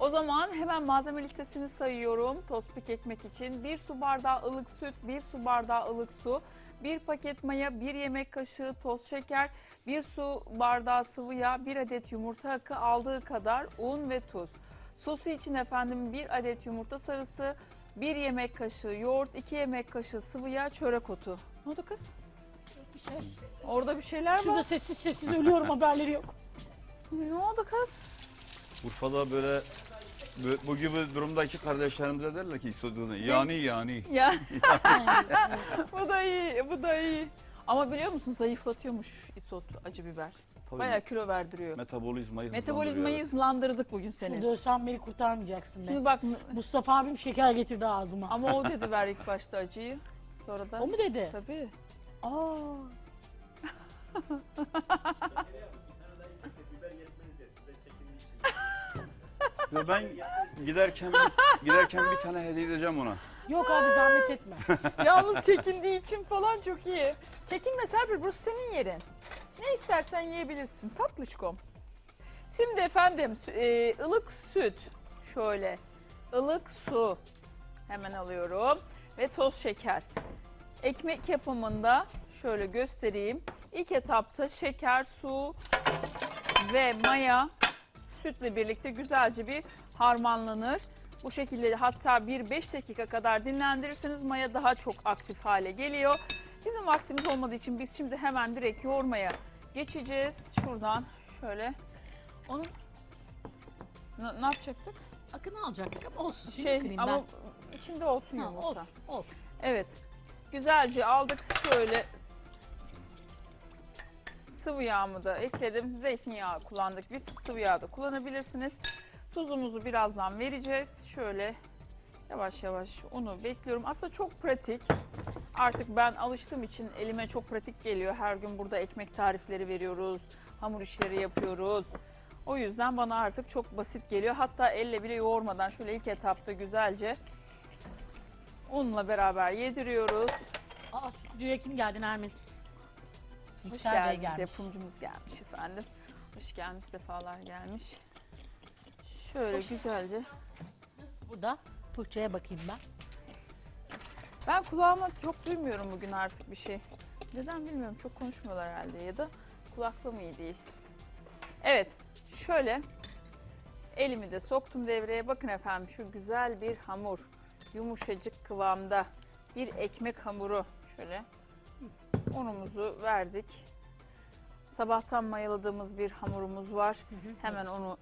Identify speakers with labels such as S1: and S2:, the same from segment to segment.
S1: O zaman hemen malzeme listesini sayıyorum. Tospik ekmek için 1 su bardağı ılık süt, 1 su bardağı ılık su, 1 paket maya, 1 yemek kaşığı toz şeker, 1 su bardağı sıvı yağ, 1 adet yumurta akı, aldığı kadar un ve tuz. Sosu için efendim 1 adet yumurta sarısı, 1 yemek kaşığı yoğurt, 2 yemek kaşığı sıvı yağ, çörek otu. Ne oldu kız?
S2: Bir şey.
S1: Orada bir şeyler var.
S2: Şurada sessiz sessiz ölüyorum haberleri yok.
S1: Ne oldu kız?
S3: Urfa'da böyle bu- bu gibi durumdaki kardeşlerimize derler ki istediğini yani yani.
S1: Ya bu da iyi, bu da iyi. Ama biliyor musun zayıflatıyormuş isot acı biber.
S3: Tabii
S1: Bayağı kilo verdiriyor.
S3: metabolizmayı
S1: Metabolizmayı
S3: hızlandırıyor,
S1: hızlandırdık bugün seni.
S2: Şurada ölsem beni kurtarmayacaksın
S1: Şimdi
S2: be.
S1: bak
S2: Mustafa abim şeker getirdi ağzıma.
S1: ama o dedi ver ilk başta acıyı. Sonra da
S2: O mu dedi?
S1: tabii.
S2: Aa.
S3: Ve ben giderken giderken bir tane hediye edeceğim ona.
S2: Yok abi zahmet etme.
S1: Yalnız çekindiği için falan çok iyi. Çekinme Serpil burası senin yerin. Ne istersen yiyebilirsin tatlışkom. Şimdi efendim sü- e, ılık süt şöyle ılık su hemen alıyorum ve toz şeker. Ekmek yapımında şöyle göstereyim. İlk etapta şeker, su ve maya sütle birlikte güzelce bir harmanlanır. Bu şekilde hatta bir 5 dakika kadar dinlendirirseniz maya daha çok aktif hale geliyor. Bizim vaktimiz olmadığı için biz şimdi hemen direkt yoğurmaya geçeceğiz. Şuradan şöyle
S2: Onun
S1: ne, ne yapacaktık?
S2: akını alacaktık ama olsun. Şimdi
S1: Şey ama
S2: ben.
S1: içinde olsun
S2: Ha,
S1: yumurta.
S2: olsun, olsun.
S1: Evet. Güzelce aldık şöyle. Sıvı yağımı da ekledim. Zeytinyağı kullandık. Biz sıvı yağ da kullanabilirsiniz. Tuzumuzu birazdan vereceğiz. Şöyle yavaş yavaş unu bekliyorum. Aslında çok pratik. Artık ben alıştığım için elime çok pratik geliyor. Her gün burada ekmek tarifleri veriyoruz. Hamur işleri yapıyoruz. O yüzden bana artık çok basit geliyor. Hatta elle bile yoğurmadan şöyle ilk etapta güzelce unla beraber yediriyoruz.
S2: Aa stüdyoya kim geldi Nermin?
S1: Hoş
S2: Yüksel Bey
S1: geldiniz.
S2: gelmiş.
S1: Yapımcımız gelmiş efendim. Hoş gelmiş defalar gelmiş. Şöyle
S2: Hoş.
S1: güzelce.
S2: Burada. Tuğçe'ye bakayım ben.
S1: Ben kulağıma çok duymuyorum bugün artık bir şey. Neden bilmiyorum. Çok konuşmuyorlar herhalde ya da kulaklığım iyi değil. Evet. Şöyle elimi de soktum devreye. Bakın efendim şu güzel bir hamur. Yumuşacık kıvamda bir ekmek hamuru. Şöyle unumuzu verdik. Sabahtan mayaladığımız bir hamurumuz var. Hemen onu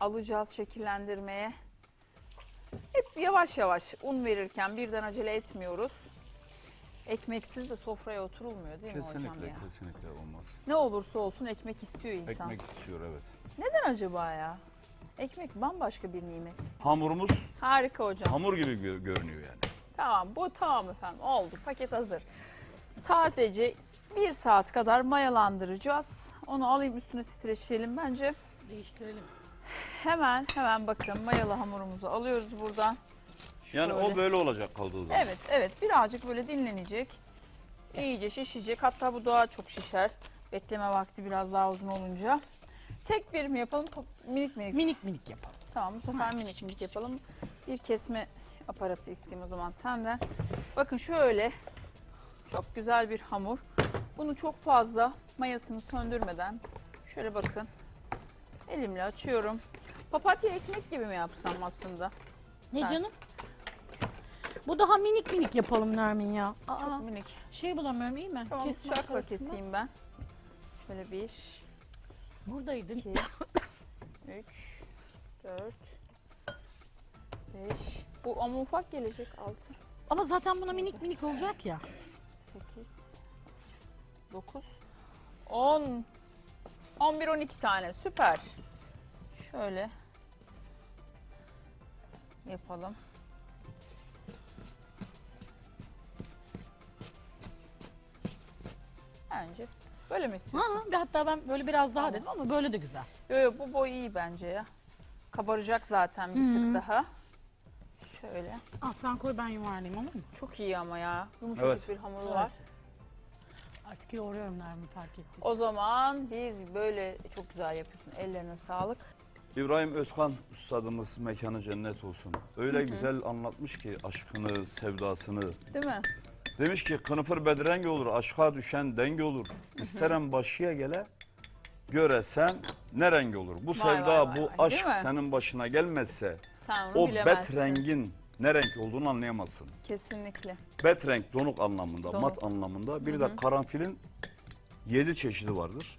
S1: alacağız şekillendirmeye. Hep yavaş yavaş un verirken birden acele etmiyoruz. Ekmeksiz de sofraya oturulmuyor değil mi hocam
S3: Kesinlikle
S1: ya?
S3: kesinlikle olmaz.
S1: Ne olursa olsun ekmek istiyor insan.
S3: Ekmek istiyor evet.
S1: Neden acaba ya? Ekmek bambaşka bir nimet.
S3: Hamurumuz
S1: Harika hocam.
S3: hamur gibi gö- görünüyor yani.
S1: Tamam bu tamam efendim oldu paket hazır. Sadece bir saat kadar mayalandıracağız. Onu alayım üstüne streçleyelim bence.
S2: Değiştirelim.
S1: Hemen hemen bakın mayalı hamurumuzu alıyoruz buradan.
S3: Yani
S1: Şöyle.
S3: o böyle olacak kaldığı zaman.
S1: Evet evet birazcık böyle dinlenecek. İyice şişecek. Hatta bu daha çok şişer. Bekleme vakti biraz daha uzun olunca. Tek bir mi yapalım? Minik minik.
S2: Minik minik yapalım.
S1: Tamam bu sefer minik minik yapalım. Bir kesme aparatı isteyeyim o zaman senden. Bakın şöyle çok güzel bir hamur. Bunu çok fazla mayasını söndürmeden şöyle bakın elimle açıyorum. Papatya ekmek gibi mi yapsam aslında?
S2: Ne
S1: Sen-
S2: canım? Bu daha minik minik yapalım Nermin ya. Aa,
S1: Çok minik.
S2: şey bulamıyorum iyi mi?
S1: Tamam
S2: Kesme
S1: bıçakla keseyim ben. Şöyle bir,
S2: Buradaydın.
S1: iki, üç, dört, beş. Bu ama ufak gelecek. Altı,
S2: Ama zaten buna minik minik olacak ya.
S1: Sekiz, dokuz, on, on bir, on iki tane. Süper. Şöyle yapalım. Bence böyle mi istiyorsun?
S2: Ha, bir hatta ben böyle biraz daha dedim ama böyle de güzel.
S1: Yo yo bu boy iyi bence ya. Kabaracak zaten bir
S2: Hı.
S1: tık daha. Şöyle.
S2: Al sen koy ben yuvarlayayım olur mu?
S1: Çok iyi ama ya. Yumuşacık
S3: Evet.
S1: bir hamuru var.
S2: Evet. Artık yoğuruyorum Nermin fark ettin.
S1: O zaman biz böyle çok güzel yapıyorsun. Ellerine sağlık.
S3: İbrahim Özkan ustadımız mekanı cennet olsun. Öyle güzel anlatmış ki aşkını, sevdasını.
S1: Değil mi?
S3: Demiş ki kınıfır bedrengi olur, aşka düşen denge olur. İsterem başıya gele, göresen ne rengi olur. Bu
S1: Vay
S3: sevda,
S1: vay vay
S3: bu
S1: vay,
S3: aşk
S1: mi?
S3: senin başına gelmezse
S1: Sen onu
S3: o
S1: bilemezsin.
S3: bet rengin ne renk olduğunu anlayamazsın.
S1: Kesinlikle.
S3: Bet renk donuk anlamında,
S1: Donuk.
S3: mat anlamında. Bir de karanfilin yedi çeşidi vardır.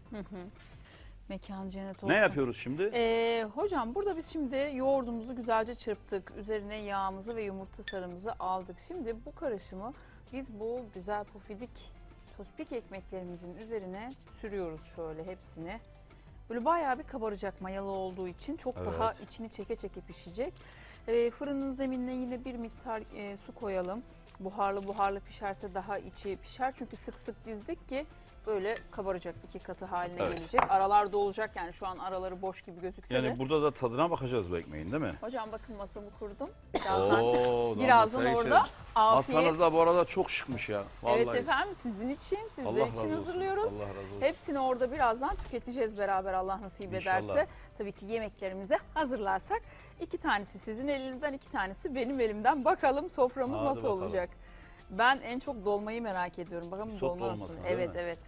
S1: Mekan cennet olsun.
S3: Ne yapıyoruz şimdi?
S1: Ee, hocam burada biz şimdi yoğurdumuzu güzelce çırptık. Üzerine yağımızı ve yumurta sarımızı aldık. Şimdi bu karışımı biz bu güzel pufidik tospik ekmeklerimizin üzerine sürüyoruz şöyle hepsini. Böyle bayağı bir kabaracak mayalı olduğu için çok
S3: Evet.
S1: daha içini çeke çeke pişecek. Ee, fırının zeminine yine bir miktar e, su koyalım. Buharlı buharlı pişerse daha içi pişer. Çünkü sık sık dizdik ki böyle kabaracak iki katı haline
S3: Evet.
S1: gelecek. Aralar dolacak yani şu an araları boş gibi gözükse de.
S3: Yani burada da tadına bakacağız bu ekmeğin değil mi?
S1: Hocam bakın masamı kurdum. Birazdan,
S3: Oo,
S1: birazdan
S3: masayı
S1: orada
S3: şey-
S1: afiyet.
S3: Masanız da bu arada çok şıkmış ya. Vallahi.
S1: Evet efendim sizin için, sizler
S3: Allah
S1: için hazırlıyoruz.
S3: Allah razı olsun.
S1: Hepsini orada birazdan tüketeceğiz beraber Allah nasip
S3: İnşallah.
S1: ederse. Tabii ki yemeklerimizi hazırlarsak iki tanesi sizin elinizden iki tanesi benim elimden. Bakalım soframız
S3: Hadi
S1: nasıl
S3: bakalım.
S1: olacak. Ben en çok dolmayı merak ediyorum. Bakalım
S3: Sot
S1: dolma
S3: dolması,
S1: nasıl?
S3: değil
S1: Evet
S3: mi?
S1: evet.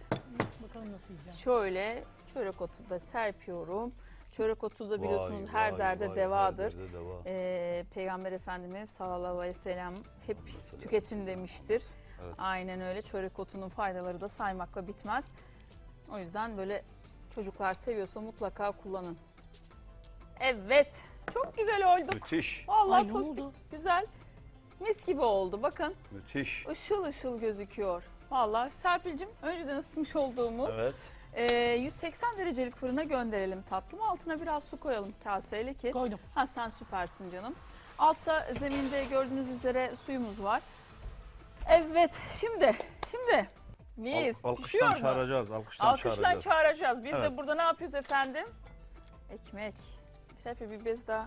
S2: Bakalım nasıl yiyeceğim.
S1: Şöyle çörek otu da serpiyorum. Çörek otu da biliyorsunuz
S3: Vay,
S1: her
S3: vay,
S1: derde
S3: vay,
S1: devadır.
S3: Her derde deva.
S1: Ee, Peygamber Efendimiz sallallahu aleyhi ve sellem hep
S3: Mesela.
S1: tüketin demiştir.
S3: Evet.
S1: Aynen öyle. Çörek otunun faydaları da saymakla bitmez. O yüzden böyle çocuklar seviyorsa mutlaka kullanın. Evet. Çok güzel oldu.
S3: Müthiş,
S1: Vallahi
S2: Ay oldu?
S1: güzel. Mis gibi oldu. Bakın
S3: müthiş.
S1: ışıl ışıl gözüküyor. Vallahi Serpil'cim önceden ısıtmış olduğumuz
S3: Evet.
S1: E, 180 derecelik fırına gönderelim tatlım. Altına biraz su koyalım kaseyle ki
S2: Koydum.
S1: Ha sen süpersin canım. Altta zeminde gördüğünüz üzere suyumuz var. Evet şimdi şimdi mis
S3: Al,
S1: pişiyor
S3: alkıştan
S1: mu?
S3: çağıracağız. Alkıştan,
S1: Alkışla
S3: çağıracağız.
S1: çağıracağız. Biz de
S3: Evet.
S1: burada ne yapıyoruz efendim? Ekmek. Serpil bir bez daha.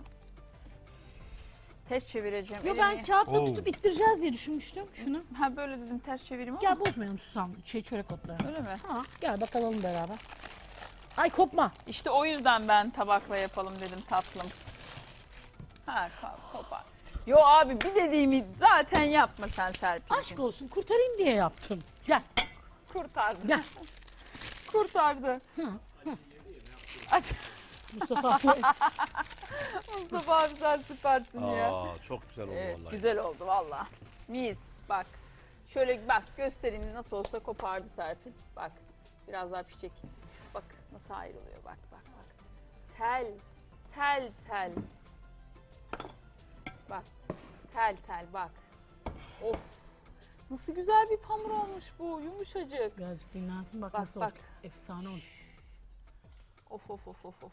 S1: Ters çevireceğim.
S2: Yo
S1: elimi.
S2: ben kağıtla
S3: Oo.
S2: tutup ittireceğiz diye düşünmüştüm şunu.
S1: Ha böyle dedim ters çevireyim ama.
S2: Gel bozmayalım susam şey çörek otlarını.
S1: Öyle mi?
S2: Ha, gel bakalım beraber. Ay kopma.
S1: İşte o yüzden ben tabakla yapalım dedim tatlım. Ha ko- kopar. Yo abi bir dediğimi zaten yapma sen Serpil'cim.
S2: Aşk olsun kurtarayım diye yaptım. Gel
S1: Kurtardı.
S2: gel.
S1: Kurtardı.
S2: Hı,
S1: Aç.
S2: Mustafa
S1: Mustafa abi sen süpersin ya.
S3: Aa, çok güzel oldu
S1: Evet
S3: vallahi.
S1: güzel oldu valla. Mis bak. Şöyle bak göstereyim nasıl olsa kopardı Serpil. Bak biraz daha pişecek. Şu bak nasıl ayrılıyor bak bak bak. Tel tel tel. Bak tel tel bak. Of. Nasıl güzel bir hamur olmuş bu yumuşacık.
S2: Birazcık dinlensin bak,
S1: Bak,
S2: nasıl
S1: bak.
S2: olacak. Efsane olmuş.
S1: Of of of of of.